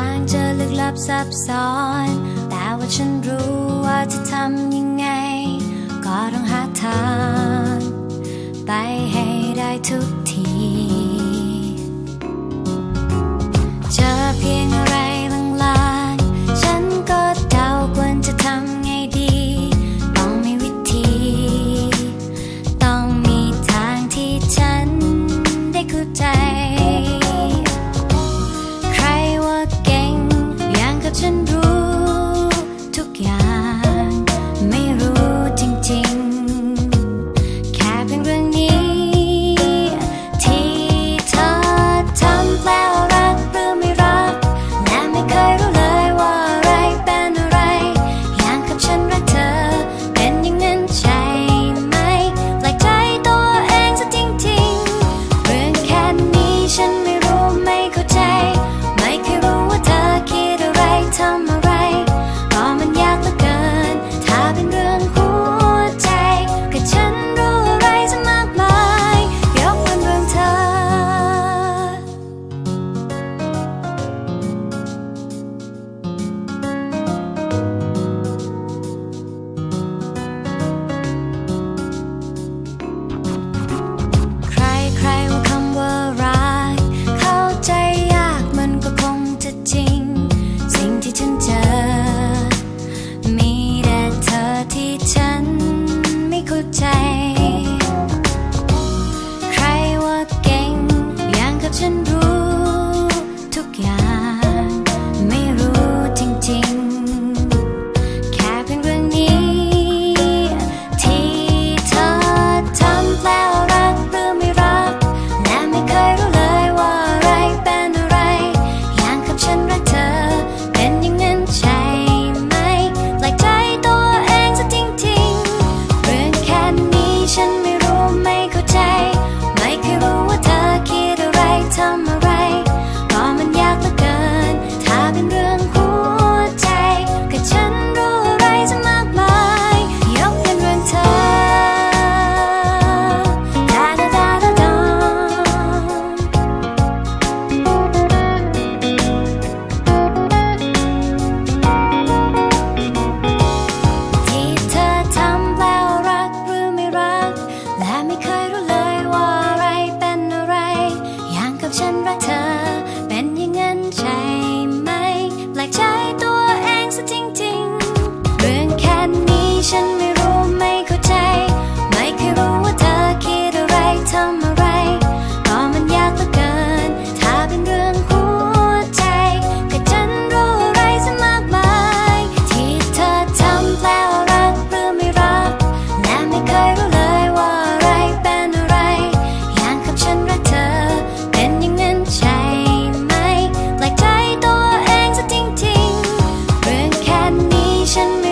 างจะลึกลับซับซ้อน แต่ว่าฉันรู้ว่าจะทำยังไง ก็ต้องหาทาง ไปให้ได้ทุก mundo. ฉันไม่